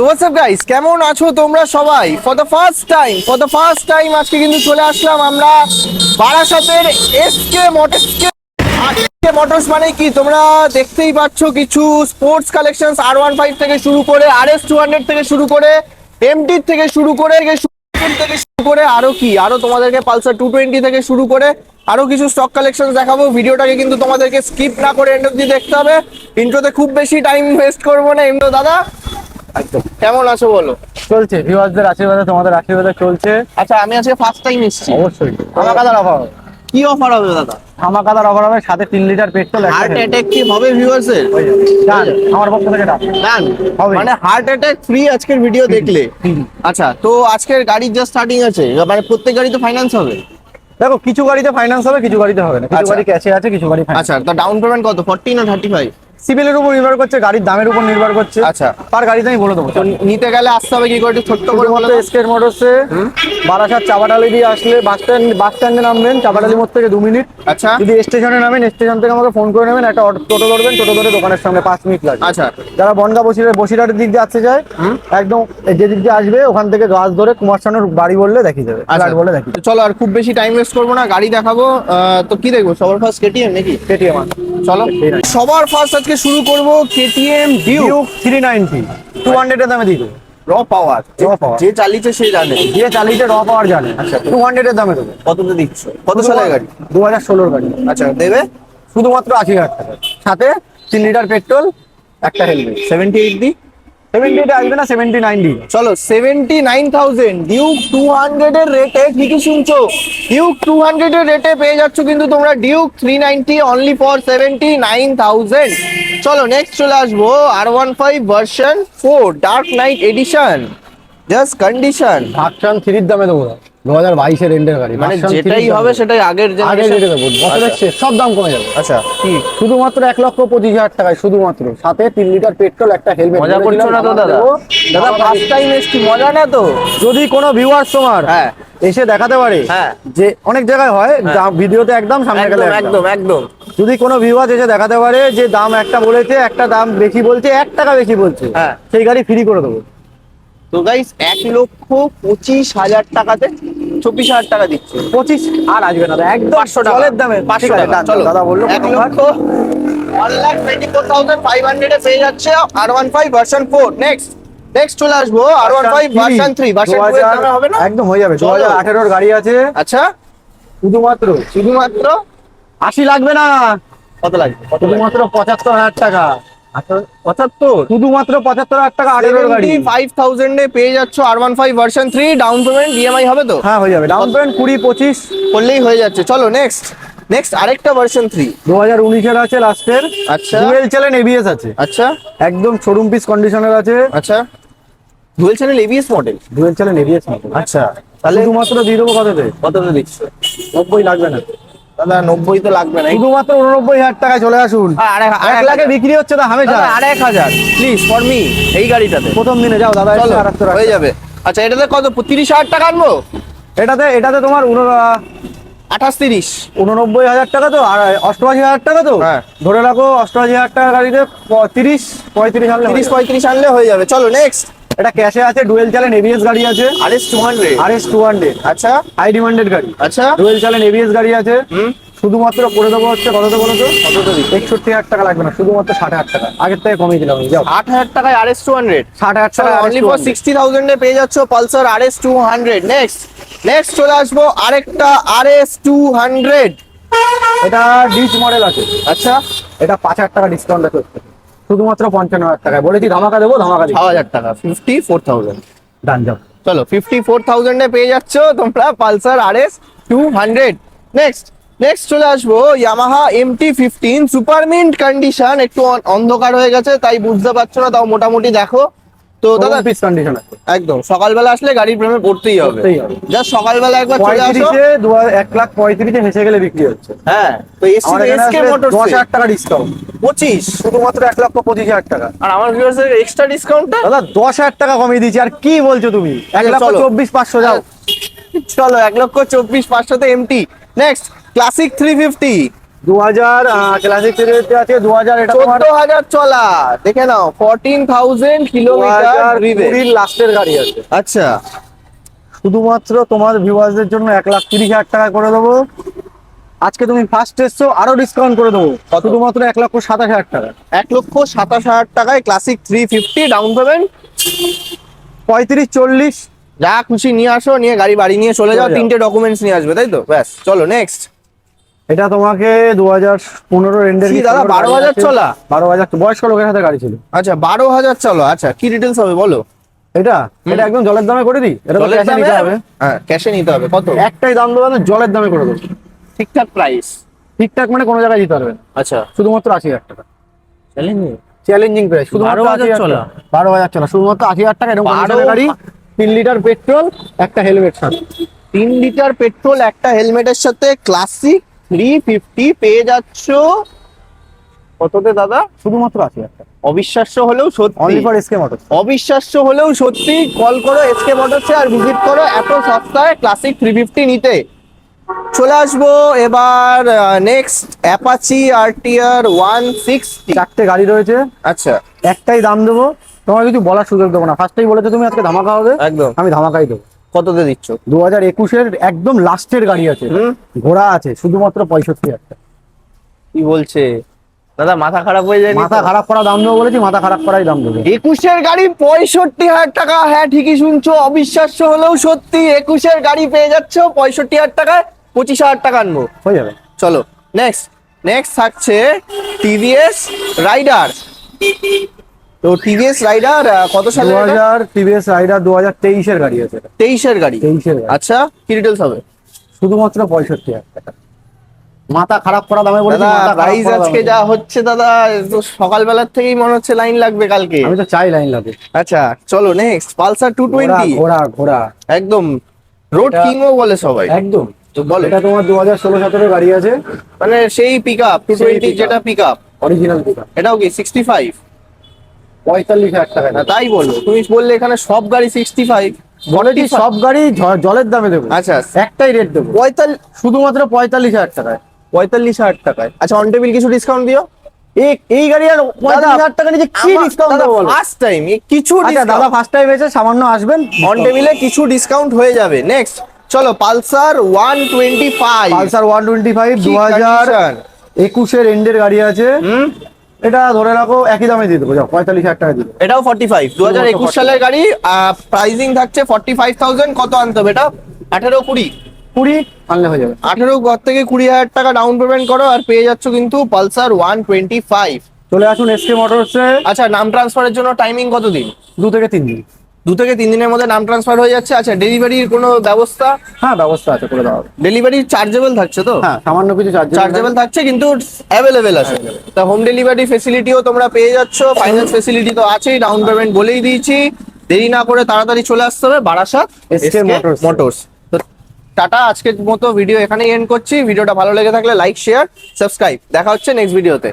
তো WhatsApp guys কেমন আছো তোমরা সবাই? For the first time for the first time আজকে কিন্তু চলে আসলাম আমরা বারাসাতের এসকে মোটরসকে এসকে মোটরস মানে কি? তোমরা দেখতেই পাচ্ছ কিছু স্পোর্টস কালেকশনস আর ওয়ান ফাইভ থেকে শুরু করে আর এস টু হান্ড্রেড থেকে শুরু করে এমটি থেকে শুরু করে থেকে শুরু করে, আরও কি? আরও তোমাদেরকে পালসার টু টোয়েন্টি থেকে শুরু করে, আরও কিছু স্টক কালেকশন দেখাবো। ভিডিওটাকে কিন্তু তোমাদেরকে স্কিপ না করে এন্ড অব্দি দেখতে হবে। ইন্ট্রোতে খুব বেশি টাইম ওয়েস্ট করব না, এমনি দাদা। একদম। কেমন আছো বলো? চলছে ভিউয়ার্সদের আশীর্বাদে তোমাদের আশীর্বাদে চলছে। আচ্ছা আমি আজকে ফার্স্ট টাইম এসেছি। অবশ্যই। ধামাকাদার অফার হবে। কি অফার হবে দাদা? ধামাকাদার অফার হবে সাথে তিন লিটার পেট্রোল হার্ট অ্যাটাক কি হবে ভিউয়ার্স এর ডান আমার পক্ষ থেকে ডান ডান হবে। মানে হার্ট অ্যাটাক ফ্রি আজকের ভিডিও দেখলে। আচ্ছা তো আজকের গাড়ির জাস্ট স্টার্টিং আছে মানে প্রত্যেক গাড়ি তো ফাইন্যান্স হবে? দেখো কিছু গাড়িতে ফাইন্যান্স হবে কিছু গাড়িতে হবে না। কিছু আচ্ছা। গাড়ি ক্যাশে আছে কিছু গাড়ি আচ্ছা তো ডাউন পেমেন্ট কত? ফর্টি না থার্টি ফাইভ সিভিলের উপর নির্ভর করছে গাড়ির দামের উপর নির্ভর করছে। আচ্ছা। তার গাড়িতে আমি বলে দেবো। নিতে গেলে আসতে হবে কি করে একটু ছোট্ট করে বলো এসকের মোটরসে বারাসাত চাপাটালি দিয়ে আসলে বাস স্ট্যান্ড বাস স্ট্যান্ডে নামবেন চাপাটালি মোড় থেকে দু মিনিট। আচ্ছা। যদি স্টেশনে নামেন স্টেশন থেকে আমাকে ফোন করে নেবেন একটা টোটো ধরবেন টোটো ধরে দোকানের সামনে পাঁচ মিনিট লাগবে। আচ্ছা। যারা বনগা বসিরহাট বসিরহাটের দিক দিয়ে আসতে যায় একদম যে দিক দিয়ে আসবে ওখান থেকে গাছ ধরে কুমার শানুর বাড়ি বললে দেখিয়ে দেবে আচ্ছা। ফ্ল্যাট বলে দেখিয়ে চলো আর খুব বেশি টাইম ওয়েস্ট করব না গাড়ি দেখাবো। আহ, তো কি দেখব? সবার ফার্স্ট কেটিএম নাকি? কেটিএম চলো। সবার ফার্স্ট আজকে শুরু করব KTM Duke three ninety two hundred দামে দিয়ে র পাওয়ার র পাওয়ার যে চালিয়েছে সে জানে। যে চালিয়েছে র পাওয়ার জানে। আচ্ছা টু হান্ড্রেড এর দামে দেবে। কততে দিচ্ছ? কত সালের গাড়ি? দু হাজার ষোলোর গাড়ি। আচ্ছা দেবে? শুধুমাত্র আশি হাজার টাকা। সাথে তিন লিটার পেট্রোল একটা হেলমেট সেভেন্টি এইট দিই 78 আসবে না 79 চলো 79000 ডিউক রেটে শুনছো? ডিউক রেটে পেয়ে কিন্তু তোমরা ডিউক 390 অনলি ফর 79000 চলো নেক্সট চলে আসব R15 version dark knight edition just condition দামে দেবো। দু হাজার বাইশের এন্ডের গাড়ি মানে যেটাই হবে সেটাই আগের আগে রেটে দেবো বছরের আচ্ছা। শেষ সব দাম কমে যাবে। আচ্ছা। কি? শুধুমাত্র এক লক্ষ পঁচিশ হাজার টাকায় শুধুমাত্র। সাথে তিন লিটার পেট্রোল একটা হেলমেট মজা করছ না তো দাদা? দাদা? ফার্স্ট টাইম এসছি মজা না তো? যদি কোনো ভিউয়ার্স তোমার হ্যাঁ। এসে দেখাতে পারে হ্যাঁ। যে অনেক জায়গায় হয় দাম ভিডিওতে একদম সামনে গেলে একদম। একদম। যদি কোনো ভিউয়ার্স এসে দেখাতে পারে যে দাম একটা বলেছে একটা দাম বেশি বলছে এক টাকা বেশি বলছে হ্যাঁ। সেই গাড়ি ফ্রি করে দেবো। তো গাইস এক লক্ষ পঁচিশ হাজার টাকাতে চব্বিশ হাজার টাকা দিচ্ছে। পঁচিশ আর আসবে না একদম পাঁচশো টাকা। জলের দামে। পাঁচশো টাকা। চলো। দাদা বলল এক। লক্ষ one lakh twenty four thousand five hundred পেয়ে যাচ্ছে আর one five version four next next চলে আসব আর one five version three version two এর দামে। হবে না? একদম হয়ে যাবে দু হাজার আঠেরোর গাড়ি আছে। আচ্ছা। শুধুমাত্র শুধুমাত্র আশি লাগবে না। কত লাগবে? শুধুমাত্র পঁচাত্তর হাজার টাকা। পঁচাত্তর? শুধুমাত্র পঁচাত্তর হাজার টাকা আঠেরোর গাড়ি। ফাইভ থাউজেন্ড এ পেয়ে যাচ্ছ আর one five version three down payment EMI হবে তো? হ্যাঁ হয়ে যাবে। ডাউন পেমেন্ট কুড়ি পঁচিশ। করলেই হয়ে যাচ্ছে। চলো নেক্সট নেক্সট আরেকটা ভার্সন থ্রি দু হাজার উনিশের আছে লাস্টের। আচ্ছা। ডুয়েল চ্যানেল এবিএস আছে। আচ্ছা। একদম শোরুম পিস কন্ডিশনের আছে। আচ্ছা। Dual channel ABS model dual channel ABS আচ্ছা। তাহলে শুধুমাত্র দিয়ে দেবো কততে কতটা দিচ্ছ? নব্বই লাগবে না। দাদা নব্বই তো লাগবে না শুধুমাত্র উননব্বই হাজার টাকায় চলে আসুন। আর এক লাখে বিক্রি হচ্ছে তো হামেশা। এক হাজার। প্লিজ ফর মি এই গাড়িটাতে। প্রথম দিনে যাও দাদা হয়ে যাবে। আচ্ছা এটাতে কত? তিরিশ হাজার টাকা আনব? এটাতে এটাতে তোমার আঠাশ তিরিশ। উননব্বই হাজার টাকা তো আর অষ্টআশি হাজার টাকা তো? হ্যাঁ। ধরে রাখো অষ্টআশি হাজার টাকা গাড়িতে তিরিশ পঁয়ত্রিশ আনলে তিরিশ পঁয়ত্রিশ আনলে হয়ে যাবে। চলো নেক্সট এটা ক্যাশে আছে ডুয়েল চ্যানেল এবিএস গাড়ি আছে। আর S two hundred R S two hundred আচ্ছা। হাই ডিমান্ডেড গাড়ি। আচ্ছা। ডুয়েল চ্যানেল এবিএস গাড়ি আছে। শুধুমাত্র করে দেবো হচ্ছে কততে বলো তো? একষট্টি হাজার টাকা লাগবে না শুধুমাত্র ষাট হাজার টাকা। আগের থেকে কমিয়ে দিলাম যাও। আট হাজার টাকায় আর এস টু হান্ড্রেড ষাট হাজার টাকা অনলি ফর সিক্সটি থাউজেন্ডে পেয়ে যাচ্ছ Pulsar R S two hundred next next চলে আসব আরেকটা আর এস টু হান্ড্রেড এটা ডিচ মডেল আছে। আচ্ছা। এটা পাঁচ হাজার টাকা ডিসকাউন্ট আছে। শুধুমাত্র পঞ্চান্ন হাজার টাকায়। বলেছি ধামাকা দেবো ধামাকা ছ হাজার টাকা ফিফটি ফোর থাউজেন্ড ডান যাও চলো ফিফটি ফোর থাউজেন্ডে পেয়ে যাচ্ছ তোমরা Pulsar R S two hundred next next চলে আসব Yamaha MT fifteen super mint condition একটু অন্ধকার হয়ে গেছে তাই বুঝতে পারছ না তাও মোটামুটি দেখো। তো দাদা পিস কন্ডিশন একদম সকালবেলা আসলে গাড়ির প্রেমে পড়তেই হবে। যা সকালবেলা একবার চলে আসো। পঁয়ত্রিশে দু হাজার- এক লাখ পঁয়ত্রিশে হেসে গেলে বিক্রি হচ্ছে। হ্যাঁ তো এসি এসকে মোটরস দশ হাজার টাকা ডিসকাউন্ট পঁচিশ। শুধুমাত্র এক লক্ষ পঁচিশ হাজার টাকা। আর আমার ভিউয়ার্সের এক্সট্রা ডিসকাউন্টটা দাদা দশ হাজার টাকা কমিয়ে দিয়েছি আর কি বলছো তুমি? এক আচ্ছা, লক্ষ চলো। চব্বিশ পাঁচশো যাও। চলো এক লক্ষ চব্বিশ পাঁচশোতে MT next classic three fifty দু হাজার ক্লাসিক থ্রিতে আছে দু হাজার চোদ্দ চলা। দেখে নাও ফোরটিন থাউজেন্ড কিলোমিটার লাস্টের গাড়ি আছে। আচ্ছা। শুধুমাত্র তোমার ভিউয়ার্সদের জন্য এক লাখ তিরিশ হাজার টাকা করে দেবো। আজকে তুমি ফার্স্ট এসছো আরও ডিসকাউন্ট করে দেবো? শুধুমাত্র এক লক্ষ সাতাশ হাজার টাকা। এক লক্ষ সাতাশ হাজার টাকায় classic three fifty down payment পঁয়ত্রিশ চল্লিশ। যা খুশি নিয়ে আসো নিয়ে গাড়ি বাড়ি নিয়ে চলে যাও। তিনটে ডকুমেন্টস নিয়ে আসবে তাই তো? ব্যাস চলো নেক্সট এটা তোমাকে দু হাজার পনেরো এন্ডের দাদা, 12,000 চলা? বারো হাজার বয়স্ক লোকের হাতে গাড়ি ছিল। আচ্ছা বারো হাজার চলো। আচ্ছা কি ডিটেলস হবে বলো? এটা? এটা একদম জলের দামে করে দিই? এটা দামে? নিতে হবে। হ্যাঁ ক্যাশে নিতে হবে। কত? একটাই দাম দেবো জলের দামে করে দেবো। ঠিকঠাক প্রাইস ঠিকঠাক মানে কোনো জায়গায় দিতে পারবে না। আচ্ছা। শুধুমাত্র আশি হাজার টাকা। চ্যালেঞ্জিং চ্যালেঞ্জিং প্রাইস শুধুমাত্র আশি হাজার চলা? টাকা। বারো হাজার চলা। শুধুমাত্র আশি হাজার টাকা এরকম বারো- গাড়ি তিন লিটার পেট্রোল একটা হেলমেট সাথে। তিন লিটার পেট্রোল একটা হেলমেটের সাথে ক্লাসিক থ্রি ফিফটি পেয়ে যাচ্ছ। কততে দাদা? শুধুমাত্র আশি হাজার অবিশ্বাস্য হলেও সত্যি। ফর এসকে মোটর অবিশ্বাস্য হলেও সত্যি কল করো এসকে মোটরসে আর ভিজিট করো এত সস্তায় ক্লাসিক থ্রি ফিফটি নিতে। চলে আসব এবার next Apache RTR one sixty চারটে গাড়ি রয়েছে। আচ্ছা। একটাই দাম দেবো। তোমার কিছু বলার সুযোগ দেবো না। ফার্স্টেই বলেছ তুমি আজকে ধামাকা হবে। একদম। আমি ধামাকাই দেবো। কততে দিচ্ছ? দু হাজার একুশের একদম লাস্টের গাড়ি আছে। ঘোড়া আছে শুধুমাত্র পঁয়ষট্টি হাজার টাকা। কি বলছে? দাদা মাথা খারাপ হয়ে যায় মাথা খারাপ করা দাম দেবো বলেছি মাথা খারাপ করাই দাম দেবো একুশের গাড়ি পঁয়ষট্টি হাজার টাকা। হ্যাঁ ঠিকই শুনছো অবিশ্বাস্য হলেও সত্যি একুশের গাড়ি পেয়ে যাচ্ছ পঁয়ষট্টি হাজার টাকায় পঁচিশ হাজার টাকা আনব। হয়ে যাবে। চলো নেক্সট নেক্সট থাকছে টিভিএস রাইডার তো টিভিএস রাইডার কত সালে হাজার টিভিএস রাইডার দু হাজার তেইশের গাড়ি আছে। এটা। তেইশের গাড়ি? তেইশের গাড়ি। আচ্ছা কি ডিটেলস হবে? শুধুমাত্র পঁয়ষট্টি হাজার টাকা। মাথা খারাপ করা দামে বলেছি দাদা মাথা প্রাইস আজকে যা হচ্ছে দাদা সকালবেলার থেকেই মনে হচ্ছে লাইন লাগবে কালকে। আমি তো চাই লাইন লাগে আচ্ছা চলো নেক্সট পালসার টু ঘোড়া টোয়েন্টি ঘোড়া। একদম। রোড এটা- কিংও বলে সবাই। একদম। তো বলো। এটা তোমার দু হাজার ষোলো সতেরো গাড়ি আছে। মানে সেই পিক আপ টু সেই টোয়েন্টি pickup। যেটা পিক আপ অরিজিনাল পিকা এটাও কি সিক্সটি ফাইভ পঁয়তাল্লিশ হাজার টাকা না তাই বলো তুমি বললে এখানে সব গাড়ি সিক্সটি ফাইভ বলেছি সব গাড়ি জলের দামে দেবো। আচ্ছা একটাই রেট দেবো। পঁয়তাল্লিশ শুধুমাত্র পঁয়তাল্লিশ হাজার টাকায়। পঁয়তাল্লিশ হাজার টাকায়। আচ্ছা অন টেবিল কিছু ডিসকাউন্ট দিও? এই গাড়ি আর পঁয়তাল্লিশ হাজার টাকা নিচে কি ডিসকাউন্ট দেবো ফার্স্ট টাইম কিছু আচ্ছা দাদা ফার্স্ট টাইম এসে সামান্য আসবেন। অন টেবিলে কিছু ডিসকাউন্ট হয়ে যাবে। নেক্সট চলো Pulsar one twenty five Pulsar one twenty five দু হাজার একুশের এন্ডের গাড়ি আছে। এটা ধরে রাখো একই দামে দিয়ে দেবো যাও পঁয়তাল্লিশ হাজার টাকা দিয়ে এটাও ফর্টি ফাইভ দু হাজার একুশ সালের গাড়ি প্রাইসিং থাকছে ফর্টি ফাইভ থাউজেন্ড কত আনতে হবে এটা? আঠেরো কুড়ি। কুড়ি আনলে হয়ে যাবে। আঠেরো ঘর থেকে কুড়ি হাজার টাকা ডাউন পেমেন্ট করো আর পেয়ে যাচ্ছ কিন্তু পালসার ওয়ান টোয়েন্টি ফাইভ চলে আসুন এসকে মোটরসে আচ্ছা নাম ট্রান্সফারের জন্য টাইমিং কত দিন দু থেকে তিন দিন। দু থেকে তিন দিনের মধ্যে নাম ট্রান্সফার হয়ে যাচ্ছে। আচ্ছা ডেলিভারির কোনো ব্যবস্থা? হ্যাঁ ব্যবস্থা আছে করে দেওয়া হবে। ডেলিভারি চার্জেবল থাকছে তো? হ্যাঁ সামান্য কিছু চার্জ চার্জেবল থাকছে কিন্তু অ্যাভেলেবেল আছে। তা হোম ডেলিভারি ফেসিলিটিও তোমরা পেয়ে যাচ্ছ ফাইন্যান্স ফেসিলিটি তো আছেই ডাউন পেমেন্ট বলেই দিয়েছি। দেরি না করে তাড়াতাড়ি চলে আসতে হবে বারাসাত Motors। মোটরস তো টাটা আজকের মতো ভিডিও এখানেই এন্ড করছি। ভিডিওটা ভালো লেগে থাকলে লাইক শেয়ার সাবস্ক্রাইব দেখা হচ্ছে নেক্সট ভিডিওতে